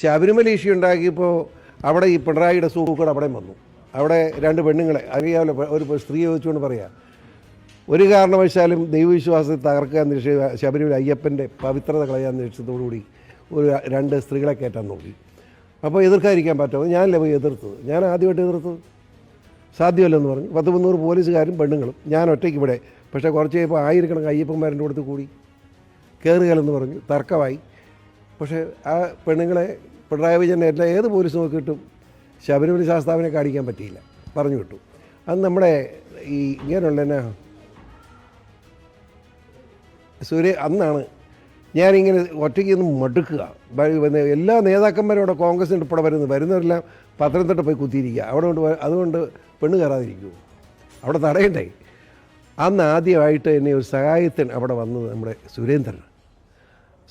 Sabarimala issue ഉണ്ടാക്കിയപ്പോൾ അവിടെ ഈ പിണറായിയുടെ സൂക്കട് അവിടെയും വന്നു. അവിടെ രണ്ട് പെണ്ണുങ്ങളെ അറിയാമല്ലോ ഒരു സ്ത്രീ ചോദിച്ചുകൊണ്ട് പറയാം. ഒരു കാരണവശാലും ദൈവവിശ്വാസത്തെ തകർക്കാൻ നിശ്ചയ ശബരിമല അയ്യപ്പന്റെ പവിത്രത കളയാൻ നിശ്ചയത്തോടുകൂടി ഒരു രണ്ട് സ്ത്രീകളെ കയറ്റാൻ നോക്കി. അപ്പോൾ എതിർക്കാതിരിക്കാൻ പറ്റുമോ ഞാനല്ലേ പോയി എതിർത്തത്? ഞാൻ ആദ്യമായിട്ട് എതിർത്തത്? സാധ്യമല്ലെന്ന് പറഞ്ഞു. പത്ത് മുന്നൂറ് പോലീസുകാരും പെണ്ണുങ്ങളും. ഞാൻ ഒറ്റയ്ക്ക് ഇവിടെ. പക്ഷേ കുറച്ച് കഴിയുമ്പോൾ ആയിരക്കണക്കിന് അയ്യപ്പന്മാരുടെ അടുത്ത് കൂടി കയറുകയെന്ന് പറഞ്ഞു. തർക്കമായി. പക്ഷേ ആ പെണ്ണുങ്ങളെ പിണറായി വിജയൻ എല്ലാ ഏത് പോലീസ് നോക്കിയിട്ടും ശബരിമല ശാസ്താവിനെ കാണിക്കാൻ പറ്റിയില്ല. പറഞ്ഞു വിട്ടു. അത് നമ്മുടെ ഈ ഇങ്ങനെയുള്ള എന്നാ സൂര്യ അന്നാണ് ഞാനിങ്ങനെ ഒറ്റയ്ക്ക് നിന്ന് മടുക്കുക. എല്ലാ നേതാക്കന്മാരും അവിടെ കോൺഗ്രസിന്റെ ഉൾപ്പെടെ വരുന്നത് വരുന്നവരെല്ലാം പത്തനംതിട്ട പോയി കുത്തിയിരിക്കുക. അവിടെ കൊണ്ട് അതുകൊണ്ട് പെണ്ണ് കയറാതിരിക്കുമോ അവിടെ തടയണ്ടേ? അന്ന് ആദ്യമായിട്ട് എന്നെ ഒരു സഹായത്തിന് അവിടെ വന്നത് നമ്മുടെ സുരേന്ദ്രൻ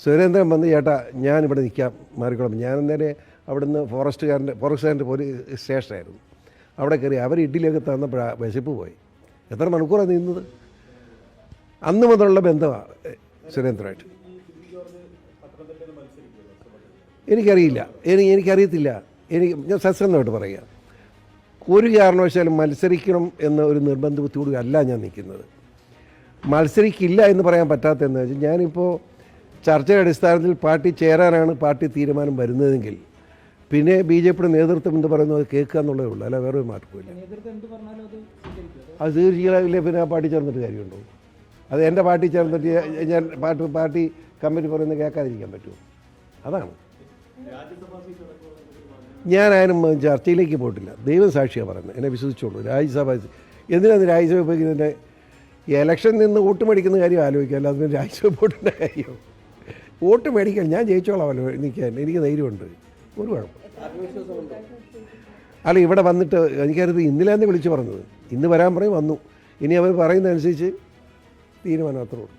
സുരേന്ദ്രൻ വന്ന് ചേട്ടാ ഞാനിവിടെ നിൽക്കാം മാറിക്കോളാം. ഞാൻ അന്നേരം അവിടുന്ന് ഫോറസ്റ്റുകാരന്റെ ഫോറസ്റ്റുകാരന്റെ പോലീസ് സ്റ്റേഷനായിരുന്നു. അവിടെ കയറി അവർ ഇഡ്ഡലിയൊക്കെ തന്നപ്പോഴാണ് വിശപ്പ് പോയി. എത്ര മണിക്കൂറാണ് നിന്നത് അന്ന് മുതലുള്ള ബന്ധമാണ് സുരേന്ദ്രമായിട്ട് എനിക്കറിയില്ല എനിക്ക് എനിക്കറിയത്തില്ല. എനിക്ക് ഞാൻ സത്യസന്ധമായിട്ട് പറയുക ഒരു കാരണവശാലും മത്സരിക്കണം എന്ന ഒരു നിർബന്ധ ബുദ്ധിമുട്ടുകയല്ല ഞാൻ നിൽക്കുന്നത്. മത്സരിക്കില്ല എന്ന് പറയാൻ പറ്റാത്തതെന്ന് വെച്ചാൽ ഞാനിപ്പോൾ ചർച്ചയുടെ അടിസ്ഥാനത്തിൽ പാർട്ടി ചേരാനാണ് പാർട്ടി തീരുമാനം വരുന്നതെങ്കിൽ പിന്നെ ബി ജെ പിയുടെ നേതൃത്വം എന്ന് പറയുന്നത് അത് കേൾക്കുക എന്നുള്ളതേ ഉള്ളൂ. അല്ല വേറെ ഒരു മാറ്റമില്ല അത് സ്വീകരിക്കും. അത് സ്വീകരിക്കില്ല പിന്നെ ആ പാർട്ടി ചേർന്നിട്ട് കാര്യമുണ്ടോ? അത് എന്റെ പാർട്ടി ചേർന്നിട്ട് ഞാൻ പാർട്ടി പാർട്ടി കമ്പനി പറയുന്നത് കേൾക്കാതിരിക്കാൻ പറ്റുമോ? അതാണ്. ഞാൻ അതിനും ചർച്ചയിലേക്ക് പോയിട്ടില്ല. ദൈവം സാക്ഷിയാണ് പറയുന്നത്. എന്നെ വിശ്വസിച്ചോളൂ. രാജ്യസഭ എന്തിനാണ് രാജ്യസഭ ഉപയോഗിക്കുന്നതിന്റെ ഇലക്ഷൻ നിന്ന് വോട്ട് മേടിക്കുന്ന കാര്യം ആലോചിക്കുക അല്ലാതെ പിന്നെ രാജ്യസഭ വോട്ടിന്റെ കാര്യം. വോട്ട് മേടിക്കാൻ ഞാൻ ജയിച്ചോളാമല്ലോ. നിൽക്കാൻ എനിക്ക് ധൈര്യമുണ്ട്. ഒരു കുഴപ്പം അല്ല ഇവിടെ വന്നിട്ട് എനിക്കറിയത് ഇന്നലെയാണ് വിളിച്ചു പറഞ്ഞത്. ഇന്ന് വരാൻ പറയും വന്നു. ഇനി അവർ പറയുന്നതനുസരിച്ച് തീരുമാനം അത്രേ ഉള്ളൂ.